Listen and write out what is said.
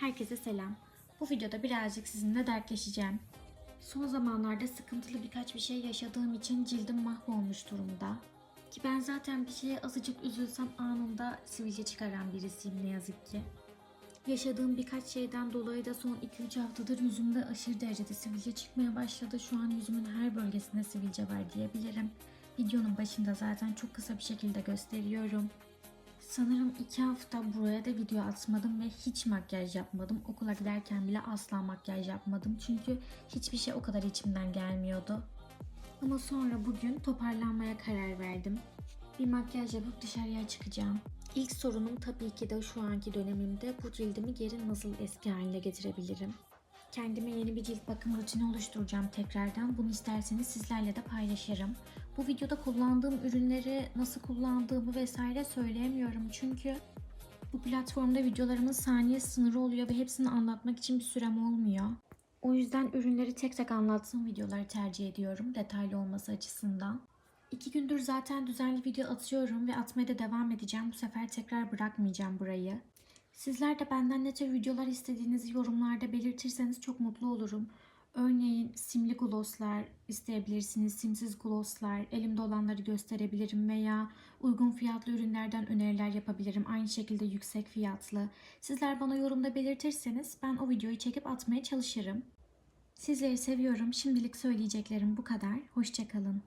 Herkese selam. Bu videoda birazcık sizinle dertleşeceğim. Son zamanlarda sıkıntılı birkaç bir şey yaşadığım için cildim mahvolmuş durumda. Ki ben zaten bir şeye azıcık üzülsem anında sivilce çıkaran birisiyim ne yazık ki. Yaşadığım birkaç şeyden dolayı da son 2-3 haftadır yüzümde aşırı derecede sivilce çıkmaya başladı. Şu an yüzümün her bölgesinde sivilce var diyebilirim. Videonun başında zaten çok kısa bir şekilde gösteriyorum. Sanırım iki hafta buraya da video atmadım ve hiç makyaj yapmadım. Okula giderken bile asla makyaj yapmadım. Çünkü hiçbir şey o kadar içimden gelmiyordu. Ama sonra bugün toparlanmaya karar verdim. Bir makyaj yapıp dışarıya çıkacağım. İlk sorunum tabii ki de şu anki dönemimde bu cildimi geri nasıl eski haline getirebilirim? Kendime yeni bir cilt bakım rutini oluşturacağım tekrardan. Bunu isterseniz sizlerle de paylaşırım. Bu videoda kullandığım ürünleri nasıl kullandığımı vesaire söyleyemiyorum. Çünkü bu platformda videolarımın saniye sınırı oluyor ve hepsini anlatmak için bir sürem olmuyor. O yüzden ürünleri tek tek anlattığım videoları tercih ediyorum detaylı olması açısından. İki gündür zaten düzenli video atıyorum ve atmaya da devam edeceğim. Bu sefer tekrar bırakmayacağım burayı. Sizler de benden ne tür videolar istediğinizi yorumlarda belirtirseniz çok mutlu olurum. Örneğin simli glosslar isteyebilirsiniz, simsiz glosslar, elimde olanları gösterebilirim veya uygun fiyatlı ürünlerden öneriler yapabilirim. Aynı şekilde yüksek fiyatlı. Sizler bana yorumda belirtirseniz ben o videoyu çekip atmaya çalışırım. Sizleri seviyorum. Şimdilik söyleyeceklerim bu kadar. Hoşçakalın.